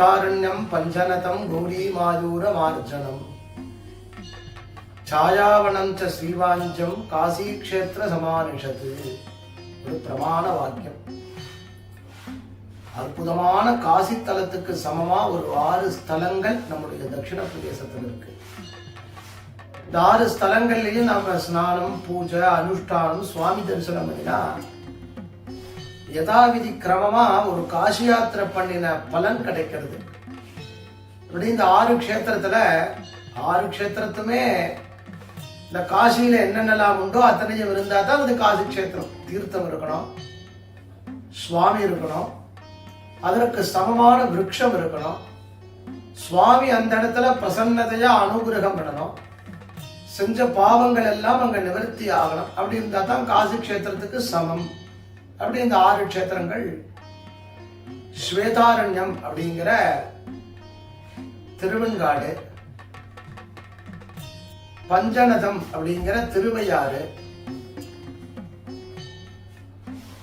பஞ்சநதம் పంజనతం గౌరీమాయూర மார்ஜனம் ఛాయావనం ஸ்ரீவாஞ்சம் காசி కాశీక్షేత్ర సమానిషత్ ஒரு பிரமாண வாக்கியம் அற்புதமான காசி தலத்துக்கு சமமா ஒரு ஆறு ஸ்தலங்கள் நம்முடைய தட்சிண பிரதேசத்தில் இருக்கு இந்த ஆறு ஸ்தலங்கள்லயும் நாம ஸ்நானம் பூஜை அனுஷ்டானம் சுவாமி தரிசனம் அப்படின்னா யதாவிதி கிரமமா ஒரு காசி யாத்திரை பண்ணின பலன் கிடைக்கிறது. இப்படி இந்த ஆறு க்ஷேத்திரத்துல ஆறு க்ஷேத்திரத்துமே இந்த காசியில என்னென்னலாம் உண்டோ அத்தனையும் இருந்தா தான் அது காசி க்ஷேத்திரம். தீர்த்தம் இருக்கணும் சுவாமி இருக்கணும் அதற்கு சமமான விருட்சம் இருக்கணும். சுவாமி அந்த இடத்துல பிரசன்னதையா அனுகிரகம் பண்ணணும். செஞ்ச பாவங்கள் எல்லாம் அங்க நிவர்த்தி ஆகணும். அப்படி இருந்தா தான் காசி க்ஷேத்திரத்துக்கு சமம். அப்படி இந்த ஆறு க்ஷேத்திரங்கள் ஸ்வேதாரண்யம் அப்படிங்கிற திருவெண்காடு பஞ்சநதம் அப்படிங்கிற திருவையாறு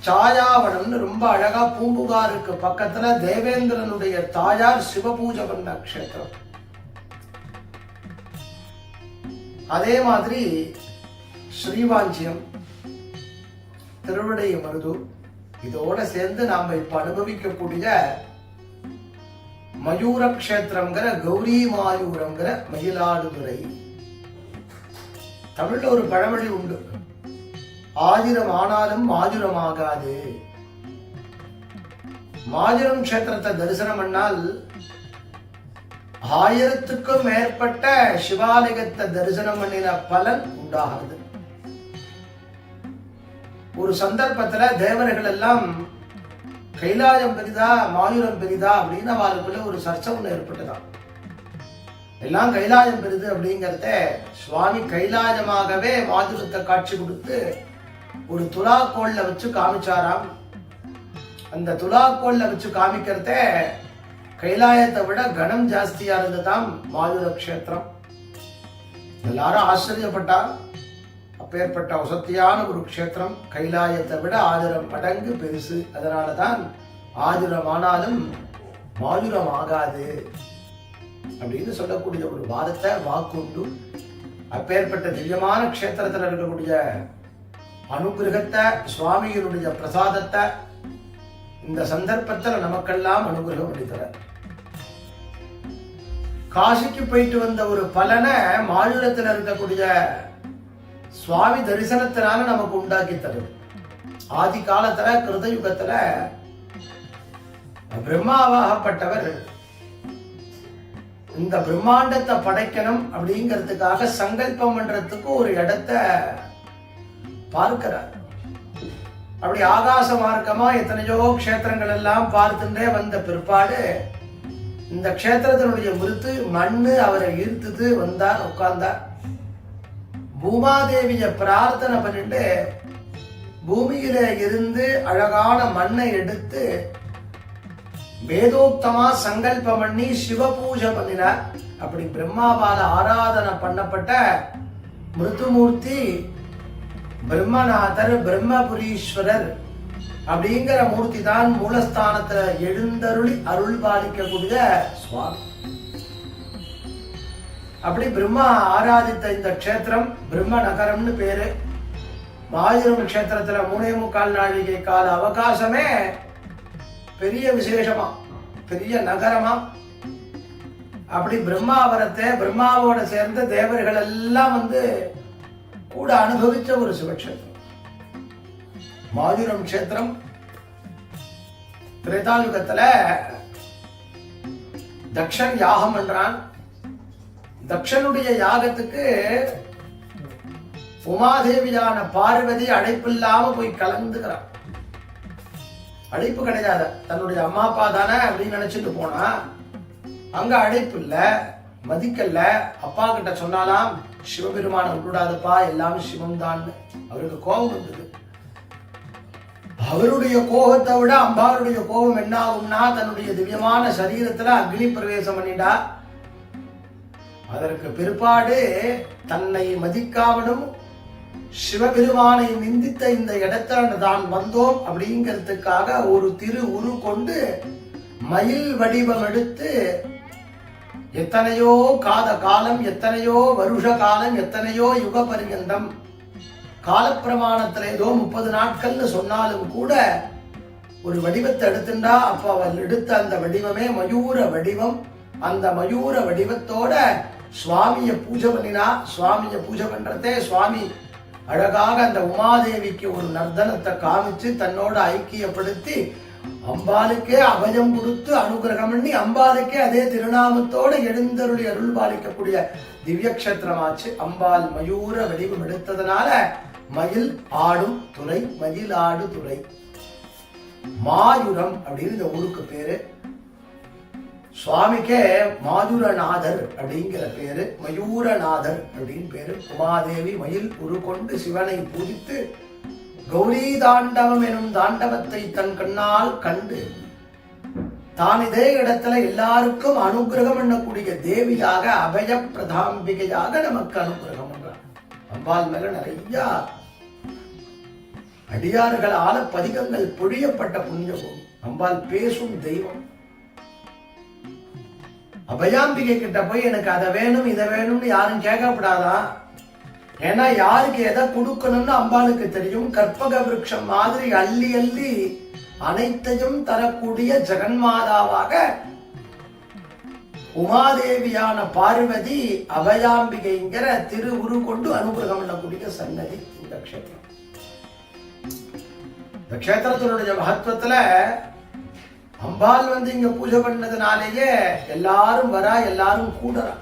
சாயாவனம்னு ரொம்ப அழகா பூம்புகாருக்கு பக்கத்துல தேவேந்திரனுடைய தாயார் சிவபூஜை பண்ண கஷேத்திரம். அதே மாதிரி ஸ்ரீவாஞ்சியம் திருவிடை மருது இதோட சேர்ந்து நாம இப்ப அனுபவிக்கக்கூடிய மயூர கஷேத்திரங்கிற கௌரி மாயூரங்கிற மயிலாடுதுறை. தமிழ்ல ஒரு பழமொழி உண்டு. ஆயிரம் ஆனாலும் மாதுரம் ஆகாது மாதுரம் கஷேத்திரத்தை தரிசனம் பண்ணால் ஆயிரத்துக்கும் மேற்பட்ட சிவாலயத்தை தரிசனம் பண்ணின பலன் உண்டாகிறது. ஒரு சந்தர்ப்பத்துல தேவர்கள் எல்லாம் கைலாயம் பெரிதா மாயூரம் பெரிதா அப்படின்னு அவளுக்குள்ள ஒரு சர்ச்சை ஒண்ணு ஏற்பட்டுதான் எல்லாம் கைலாயம் பெரிது அப்படிங்கிறத சுவாமி கைலாயமாகவே மாதுரத்தை காட்சி கொடுத்து ஒரு துலாக்கோல்ல வச்சு காமிச்சாராம். அந்த துலாக்கோல்ல வச்சு காமிக்கிறத கைலாயத்தை விட கனம் ஜாஸ்தியா இருந்ததாம் மாதுர கஷேத்திரம். எல்லாரும் ஆச்சரியப்பட்டா அப்பேற்பட்ட வசத்தியான ஒரு க்ஷேத்திரம் கைலாயத்தை விட ஆதிரம் படங்கு பெருசு. அதனால தான் ஆதிரமானாலும் மாதுரம் ஆகாது அப்படின்னு சொல்லக்கூடிய ஒரு வாதத்தை வாக்குண்டு அப்பேற்பட்ட திவ்யமான க்ஷேத்திரத்தில் இருக்கக்கூடிய அனுகிரகத்தை சுவாமியினுடைய பிரசாதத்தை இந்த சந்தர்ப்பத்தில் நமக்கெல்லாம் அனுகிரகம் அளித்தர காசிக்கு போயிட்டு வந்த ஒரு பலனை மாநிலத்தில் இருக்கக்கூடிய சுவாமி தரிசனத்தினால நமக்கு உண்டாக்கி தருது ஆதி காலத்துல கிருதயுகத்துல பிரம்மாவாகப்பட்டவர். இந்த பிரம்மாண்டத்தை படைக்கணும் அப்படிங்கிறதுக்காக சங்கல்பம் பண்றதுக்கு ஒரு இடத்த பார்க்கிறார். அப்படி ஆகாச மார்க்கமா எத்தனையோ க்ஷேத்திரங்கள் எல்லாம் பார்த்துட்டே வந்த பிற்பாடு இந்த க்ஷேத்திரத்தினுடைய மிருத்து மண்ணு அவரை ஈர்த்துது வந்தார் உட்கார்ந்தார். பூமாதேவிய பிரார்த்தனை பண்ணிட்டு பூமியில இருந்து அழகான மண்ணை எடுத்து வேதோக்தமா சங்கல்பம் பண்ணி சிவ பூஜை பண்ணினார். அப்படி பிரம்மாவால ஆராதனை பண்ணப்பட்ட மிருதுமூர்த்தி பிரம்மநாதர் பிரம்மபுரீஸ்வரர் அப்படிங்கிற மூர்த்தி தான் மூலஸ்தானத்துல எழுந்தருளி அருள் பாலிக்கக்கூடிய சுவாமி. அப்படி பிரம்மா ஆராதித்த இந்த க்ஷேத்திரம் பிரம்ம நகரம்னு பேரு. மாயூரம் க்ஷேத்திரத்துல மூணே முக்கால் நாழிகை கால அவகாசமே பெரிய விசேஷமா பெரிய நகரமா. அப்படி பிரம்மாவரத்தை பிரம்மாவோட சேர்ந்த தேவர்கள் எல்லாம் வந்து கூட அனுபவிச்ச ஒரு சிவக்ஷேத்திரம். மாதுரம் கஷேத்திரம் திரேதாயுகத்துல தக்ஷன் யாகம் பண்றான். தக்ஷனுடைய யாகத்துக்கு உமாதேவியான பார்வதி அழைப்பில்லாம போய் கலந்துக்கிறான். அழைப்பு கிடையாது. தன்னுடைய அம்மா அப்பா தானே அப்படின்னு நினைச்சிட்டு போனா அங்க அழைப்பு இல்ல மதிக்கல்ல. அப்பா கிட்ட சொன்னாலாம் சிவபெருமான விட்டுடாதப்பா எல்லாமே சிவம் தான் அவருக்கு கோபம் வந்தது. அவருடைய கோபத்தை விட அம்பாளுடைய கோபம் என்ன ஆகும்னா தன்னுடைய திவ்யமான சரீரத்துல அக்னி பிரவேசம் பண்ணிட்டா அதற்கு பிற்பாடு தன்னை மதிக்காமலும் சிவபெருமானை நிந்தித்த இந்த இடத்துல தான் வந்தோம் அப்படிங்கிறதுக்காக ஒரு திரு உரு கொண்டு மயில் வடிவம் எடுத்து எத்தனையோ காத காலம் எத்தனையோ வருஷ காலம் எத்தனையோ யுக பரியந்தம் காலப்பிரமாணத்துல ஏதோ முப்பது நாட்கள்னு சொன்னாலும் கூட ஒரு வடிவத்தை எடுத்துட்டா அப்ப அவள் எடுத்த அந்த வடிவமே மயூர வடிவம். அந்த மயூர வடிவத்தோட சுவாமிய பூஜை பண்ணினா சுவாமிய பூஜை பண்றதே சுவாமி. அழகாக அந்த உமாதேவிக்கு ஒரு நர்தனத்தை காமிச்சு தன்னோட ஐக்கியப்படுத்தி அம்பாளுக்கே அபயம் கொடுத்து அனுகிரகம் பண்ணி அம்பாளுக்கே அதே திருநாமத்தோடு எழுந்தருளி அருள் பாலிக்கக்கூடிய திவ்ய கஷேத்திரமாச்சு அம்பாள் மயூர வடிவம் எடுத்ததுனால மயில் ஆடும் துறை மயில் ஆடு துறை மாயுரம் அப்படின்னு இந்த ஊருக்கு பேரு. சுவாமிக்கே மாதுரநாதர் அப்படிங்கிற பேரு மயூரநாதர் அப்படின்னு பேரு. உமாதேவி மயில் உரு கொண்டு சிவனை பூஜித்து கௌரி தாண்டவம் எனும் தாண்டவத்தை தன் கண்ணால் கண்டு தான் இதே இடத்துல எல்லாருக்கும் அனுகிரகம் பண்ணக்கூடிய தேவியாக அபய பிரதாம்பிகையாக நமக்கு அனுகிரகம் பண்றான் அம்பாள் மேல நிறைய அடியார்களால பதிகங்கள் பொழியப்பட்ட புண்ணிய அம்பாள் பேசும் தெய்வம். அபயாம்பிகை கிட்ட போய் எனக்கு அதை வேணும் இதை வேணும்னு யாரும் கேட்கப்படாதா? ஏன்னா யாருக்கு எதை கொடுக்கணும்னு அம்பாளுக்கு தெரியும். கற்பக விருட்சம் மாதிரி அள்ளி அள்ளி அனைத்தையும் தரக்கூடிய ஜெகன்மாதாவாக உமாதேவியான பார்வதி அபயாம்பிகைங்கிற திருவுரு கொண்டு அனுகிரகம் பண்ணக்கூடிய சன்னதி இந்த க்ஷேத்திரம். இந்த க்ஷேத்திரத்தினுடைய மகத்துவத்துல அம்பாள் வந்து இங்க பூஜை பண்ணதுனாலேயே எல்லாரும் வரா எல்லாரும் கூடுறா.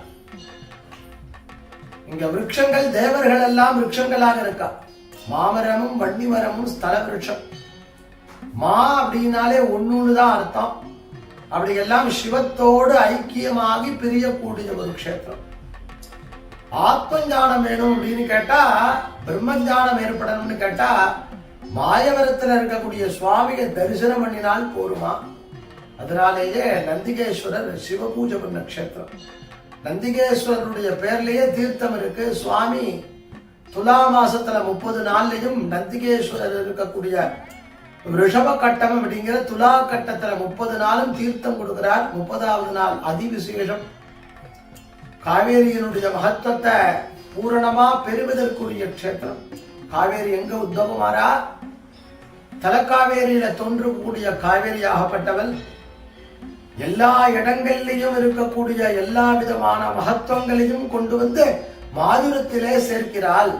இங்க விரக்ஷங்கள் தேவர்கள் எல்லாம் விரக்ஷங்களாக இருக்கா. மாமரமும் வன்னிமரமும் ஸ்தல விருட்சம் மா அப்படின்னாலே ஒண்ணுன்னு தான் அர்த்தம். அப்படி எல்லாம் சிவத்தோடு ஐக்கியமாகி பிரியக்கூடிய ஒரு க்ஷேத்திரம். ஆத்ம ஞானம் வேணும் அப்படின்னு கேட்டா பிரம்ம ஞானம் ஏற்படணும்னு கேட்டா மாயவரத்துல இருக்கக்கூடிய சுவாமியை தரிசனம் பண்ணினால் போருமா? அதனாலேயே நந்திகேஸ்வரர் சிவ பூஜை பண்ண க்ஷேத்திரம். நந்திகேஸ்வரருடைய பேர்லேயே தீர்த்தம் இருக்கு. சுவாமி துலா மாசத்துல முப்பது நாள்லையும் நந்திகேஸ்வரர் இருக்கக்கூடிய ரிஷப கட்டம் அப்படிங்கிற துலா கட்டத்துல முப்பது நாளும் தீர்த்தம் கொடுக்கிறார். முப்பதாவது நாள் அதிவிசேஷம். காவேரியினுடைய மகத்துவத்தை பூரணமா பெறுவதற்குரிய க்ஷேத்திரம். காவேரி எங்க உத்தவமாரா தலக்காவேரியில தோன்றக்கூடிய காவேரியாகப்பட்டவள் எல்லா இடங்களிலையும் இருக்கக்கூடிய எல்லா விதமான மகத்துவங்களையும் கொண்டு வந்து மாதுரத்திலே சேர்க்கிறாள்.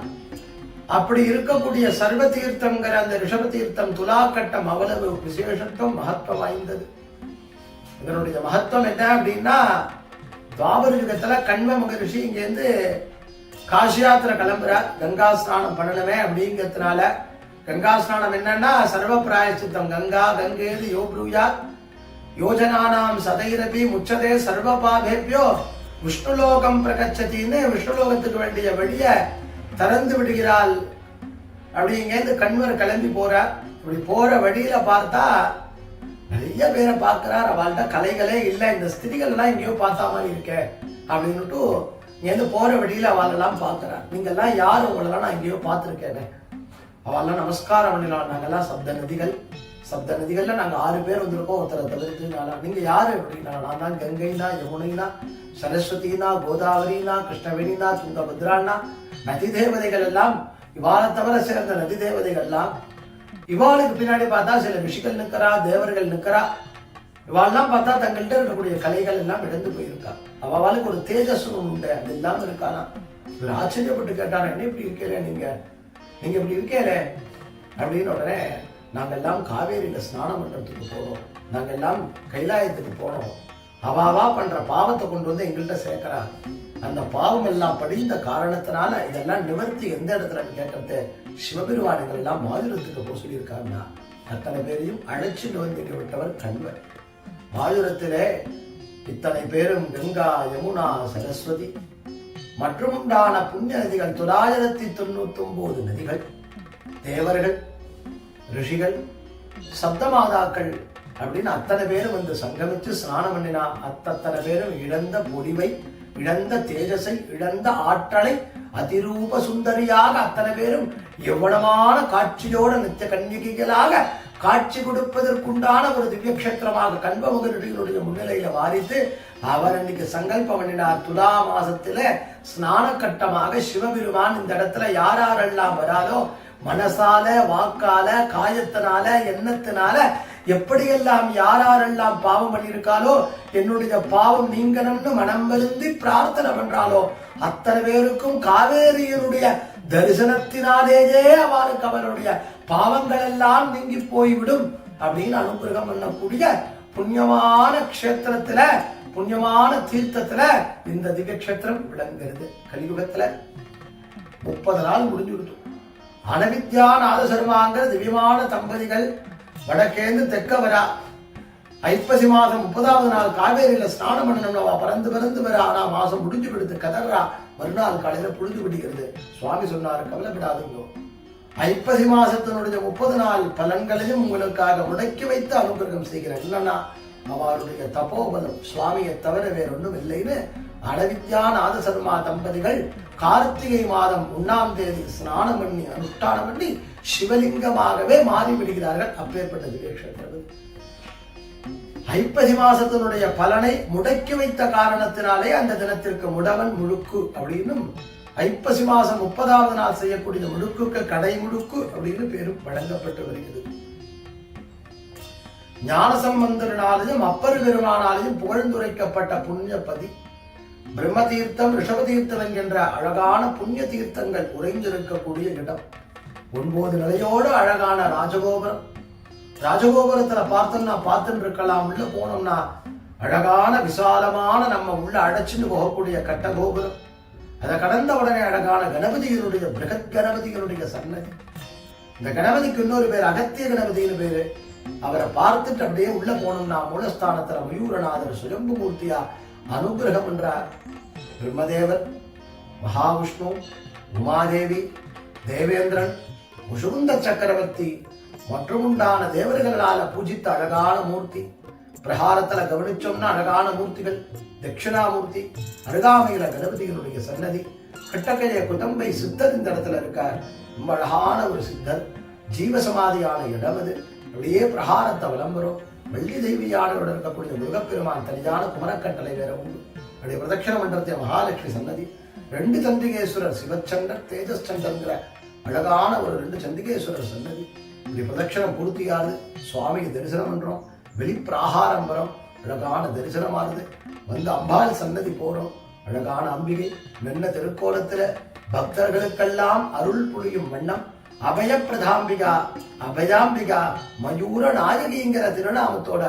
அப்படி இருக்கக்கூடிய சர்வ தீர்த்தங்கிற அந்த ரிஷப தீர்த்தம் துலாக்கட்டம் அவ்வளவு விசேஷத்துவம் மகத்துவம் வாய்ந்தது. இதனுடைய மகத்துவம் என்ன அப்படின்னா துவாபர யுகத்துல கண்ம மகரிஷி இங்கேருந்து காசி யாத்திரை கிளம்புறார். கங்கா ஸ்நானம் பண்ணணுமே அப்படிங்கிறதுனால கங்கா ஸ்நானம் என்னன்னா சர்வ பிராயசித்தம் கங்கா கங்கேது யோ யோஜனானாம் சதைரபி முச்சதே சர்வ பாபேபியோ விஷ்ணுலோகம் பிரகச்சத்தின்னு விஷ்ணுலோகத்துக்கு வேண்டிய வழிய திறந்து விடுகிறாள். அப்படி கண்வர் கிளம்பி போறார். இப்படி போற வழியில பார்த்தா நிறைய பேரை பார்க்கிறார். அவள்கிட்ட கலைகளே இல்லை. இந்த ஸ்திதிகள் எங்கேயோ பார்த்தா மாதிரி இருக்கே அப்படின்னுட்டு இங்கேருந்து போற வழியில அவளெல்லாம் பார்க்கிறார். நீங்கெல்லாம் யார்? உங்களெல்லாம் நான் எங்கேயோ பார்த்துருக்கேன். அவெல்லாம் நமஸ்காரம் பண்ணிடலாம் நாங்கெல்லாம் சப்த நதிகள். சப்த நாங்கள் ஆறு பேர் வந்திருக்கோம். ஒருத்தரை தவிர்த்து நானா நீங்கள் யார் அப்படின்னா நான் தான் கங்கைனா யமுனைனா சரஸ்வதினா கோதாவரினா கிருஷ்ணவேணினா துங்கபத்ரானா நதி தேவதைகள் எல்லாம் இவாளை தவிர சேர்ந்த நதி தேவதைகள் எல்லாம் இவாளுக்கு பின்னாடி பார்த்தா சில ரிஷிகள் நிற்கிறா தேவர்கள் நிற்கிறா. இவாள்லாம் பார்த்தா தங்கள்கிட்ட இருக்கக்கூடிய கலைகள் எல்லாம் இழந்து போயிருக்கா. அவளுக்கு ஒரு தேஜஸ்வம் உண்டு அது இல்லாமல் இருக்கானா? இவர் ஆச்சரியப்பட்டு கேட்டாரா என்ன இப்படி இருக்கிறேன் நீங்க? நீங்க இப்படி இருக்கிறேன் அப்படின்னு உடனே நாங்கள்லாம் காவேரியில் காவேரியில ஸ்நானம் பண்ணுறதுக்கு போகிறோம் நாங்கள்லாம் கைலாயத்துக்கு போகிறோம் அவாவா பண்ணுற பாவத்தை கொண்டு வந்து எங்கள்கிட்ட சேர்க்குறா. அந்த பாவம் எல்லாம் படிந்த காரணத்தினால இதெல்லாம் நிவர்த்தி எந்த இடத்துல கேட்கறது? சிவபெருமானிகள் எல்லாம் மாதுரத்துக்கு போக சொல்லியிருக்காங்கன்னா அத்தனை பேரையும் அழைச்சிட்டு வந்து விட்டவர் கண்வர். மாதுரத்திலே இத்தனை பேரும் கங்கா யமுனா சரஸ்வதி. மற்றும் உண்டான புண்ணிய நதிகள் தொள்ளாயிரத்தி தொண்ணூத்தி ஒன்பது நதிகள் தேவர்கள் ரிஷிகள் சப்தமாதாக்கள் அப்படின்னு அத்தனை பேரும் வந்து சங்கமித்து ஸ்நானம் பண்ணினா அத்தனை பேரும் இழந்த முடிவை இழந்த தேஜஸை இழந்த ஆற்றலை அதிரூப சுந்தரியாக அத்தனை பேரும் எவ்வளவான காட்சியோட நித்திய கன்னிகைகளாக காட்சி கொடுப்பதற்குண்டான ஒரு திவ்ய கஷேத்திரமாக கண்பமுகனுடைய முன்னிலையில வாரித்து அவர் இன்னைக்கு சங்கல்பம் பண்ணினார். துலா மாசத்துல ஸ்நான கட்டமாக சிவபெருமான் இந்த இடத்துல யார் யாரெல்லாம் வராதோ மனசால வாக்கால காயத்தினால எண்ணத்தினால எப்படியெல்லாம் யாரெல்லாம் பாவம் பண்ணியிருக்காளோ என்னுடைய பாவம் நீங்கணும்னு மனம் வருந்தி பிரார்த்தனை பண்றாளோ அத்தனை பேருக்கும் காவேரியனுடைய தரிசனத்தினாலேயே அவருக்கு அவருடைய பாவங்கள் எல்லாம் நீங்கி போய்விடும் அப்படின்னு அனுகிரகம் பண்ணக்கூடிய புண்ணியமான க்ஷேத்திரத்துல புண்ணியமான தீர்த்தத்துல இந்த திவ்ய கஷேத்திரம் விளங்குகிறது. கலியுகத்துல முப்பது நாள் முடிஞ்சு விடுத்து அனவித்யா நாதசர்மாங்கிற திவ்யமான தம்பதிகள் வடக்கேந்து தெக்க வரா ஐப்பசி மாதம் முப்பதாவது நாள் காவேரியில ஸ்நானம் பண்ணணும்னவா பறந்து பறந்து வர. ஆனா மாசம் முடிஞ்சு விடுத்து கதறா. மறுநாள் காலையில புழுந்து விடுகிறது. சுவாமி சொன்னார் கவலைப்படாதுங்கோ. ஐப்பசி மாசத்தினுடைய முப்பது நாள் பலன்களையும் உங்களுக்காக முடக்கி வைத்து அனுகிரகம் செய்கிறேன். என்னன்னா அவருடைய தபோபலம் சுவாமியை தவிர வேற ஒன்றும் இல்லைன்னு அடவித்யா நாதசர்மா தம்பதிகள் கார்த்திகை மாதம் ஒன்னாம் தேதி ஸ்நானம் பண்ணி அனுஷ்டானம் பண்ணி சிவலிங்கமாகவே மாறிவிடுகிறார்கள் அப்பேற்பட்ட திவ்யக்ஷேத்திரம் ஐப்பசி மாசத்தினுடைய பலனை முடக்கி வைத்த காரணத்தினாலே அந்த தினத்திற்கு முடவன் முழுக்கு அப்படின்னும் ஐப்பசி மாசம் முப்பதாவது நாள் செய்யக்கூடிய முழுக்குக்கு கடை முழுக்கு அப்படின்னு பேரும் வழங்கப்பட்டு வருகிறது. ஞானசம்பந்தனாலையும் அப்பரு பெருமானாலையும் புகழ்ந்துரைக்கப்பட்ட புண்ணியபதி பிரம்ம தீர்த்தம் ரிஷப தீர்த்தம் என்கின்ற அழகான புண்ணிய தீர்த்தங்கள் உறைந்திருக்கக்கூடிய இடம். ஒன்பது நிலையோடு அழகான ராஜகோபுரம். ராஜகோபுரத்துல பார்த்தோம்னா பார்த்துட்டு இருக்கலாம். உள்ள போனோம்னா அழகான விசாலமான நம்ம உள்ள அடைச்சிட்டு போகக்கூடிய கட்ட கோபுரம் அதை கடந்த உடனே அழகான கணபதியினுடைய பிரகத் கணபதியினுடைய சன்னதி. இந்த கணபதிக்கு இன்னொரு பேர் அகத்திய கணபதினு பேரு. அவரை பார்த்துட்டு அப்படியே உள்ள போனோம்னா மூலஸ்தானத்துல மயூரநாதர் சுயம்பு மூர்த்தியா அனுகிரகம் என்றார். பிரம்மதேவர் மகாவிஷ்ணு உமாதேவி தேவேந்திரன் முசுகுந்த சக்கரவர்த்தி மற்றும் உண்டான தேவர்களால பூஜித்த அழகான மூர்த்தி பிரகாரத்துல கவனிச்சோம்னா அழகான மூர்த்திகள் தட்சிணாமூர்த்தி அருகாமையில கணபதிகளுடைய சன்னதி கட்டக்கைய குதம்பை சித்தர் இந்த இடத்துல இருக்கார். ரொம்ப அழகான ஒரு சித்தர். ஜீவசமாதியான இடம் அது. அப்படியே பிரகாரத்தை விளம்பரம் வெள்ளி தெய்வியானோட இருக்கக்கூடிய முருகப்பெருமான் தனியான குமரக்கட்டளை வேற உண்டு. அப்படி பிரதட்சிண மன்றத்தை மகாலட்சுமி சன்னதி ரெண்டு சந்திகேஸ்வரர் சிவச்சண்டர் தேஜஸ் சண்டர்ங்கிற அழகான ஒரு ரெண்டு சந்திகேஸ்வரர் சன்னதி. இப்படி பிரதட்சணம் பூர்த்தியாகுது சுவாமிக்கு தரிசனம் பண்றோம். வெளிப்பிராகாரம் வரும். அழகான தரிசனமானது வந்து அம்பாள் சன்னதி போறோம். அழகான அம்பிகை மென்ன திருக்கோலத்துல பக்தர்களுக்கெல்லாம் அருள் புரியும் வண்ணம். அபயப்பிரதாம்பிகா அபயாம்பிகா மயூர நாயகிங்கிற திருநாமத்தோட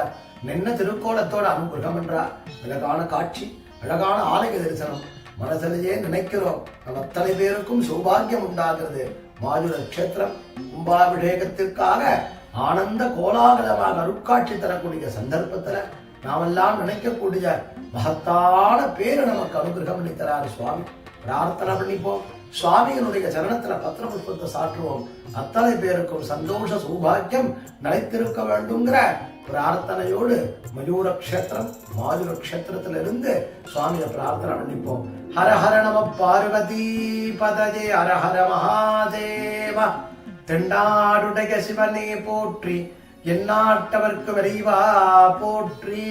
நின்ன திருக்கோலத்தோட அனுகிரகம் என்றார். அழகான காட்சி அழகான ஆலய தரிசனம். மனசிலேயே நினைக்கிறோம் நம்ம அத்தனை பேருக்கும் சௌபாகியம் உண்டாகிறது. மாதுர கஷேத்திரம் கும்பாபிஷேகத்திற்காக ஆனந்த கோலாகலமாக அருட்காட்சி தரக்கூடிய சந்தர்ப்பத்துல நாமெல்லாம் நினைக்கக்கூடிய மகத்தான பேரு நமக்கு அனுகிரகம் பண்ணி தராரு சுவாமி. பிரார்த்தனை பண்ணிப்போம். சுவாமியினுடைய சரணத்துல பத்திர புஷ்பத்தை சாற்றுவோம். அத்தனை பேருக்கும் சந்தோஷ சௌபாக்கியம் நிலைத்திருக்க வேண்டுங்கிற பிரார்த்தனையோடு மயூர கஷேத்திரம் மாயூர கஷேத்திரத்துல இருந்து சுவாமியை பிரார்த்தனை பண்ணிப்போம். ஹர ஹர நம பார்வதி பதஜே ஹர ஹர மகாதேவ. தெண்டாடுடைய சிவனே போற்றி எந்நாட்டவர்க்கு விரைவா போற்றி.